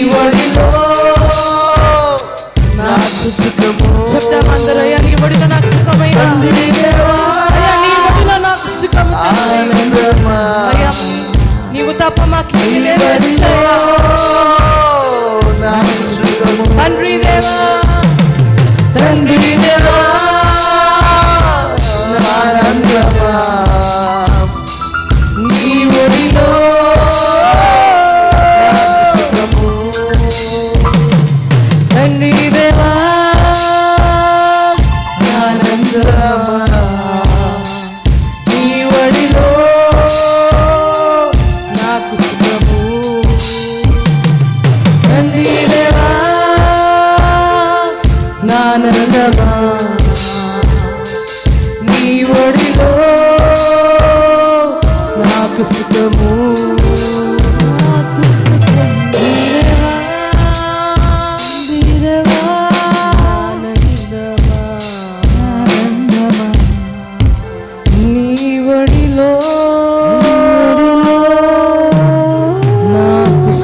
ఒడిలో నాకు సుఖము. చెప్తాం అందరూ అయ్యా నీ ఒడిలో నాకు సుఖమయ్యా. అయ్యా నీ ఒడిలో నాకు సుఖము. అయ్యా నీవు తప్ప మాకు లేదు నానందమా నీ ఒడిలో నాకు సుఖము.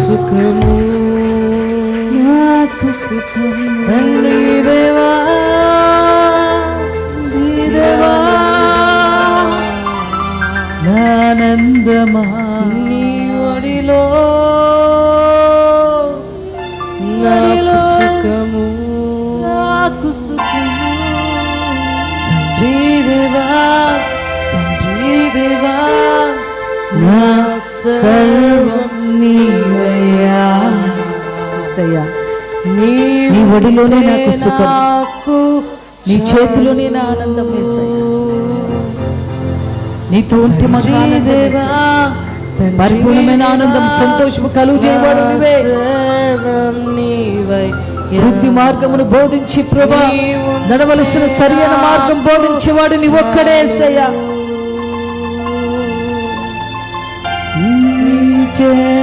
సుఖము. తండ్రి దేవా దేవా ఆనందమా నీ ఒడిలో నాకు సుఖము. నాకు సుఖము. తండ్రి దేవా తండ్రి దేవా నా సర్వం నీవయ్యా. ఒడిలోనే నాకు సుఖం. నీ చేతిలోనే నా ఆనందం నీతో ఉంటే మాకు ఆనందం. పరిపూర్ణమైన ఆనందం సంతోషము కలుగు చేయబడు వృత్తి మార్గమును బోధించి ప్రభా నడవలసిన సరియైన మార్గం బోధించేవాడు నీ ఒక్కడే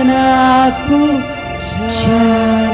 నాకు శాంతి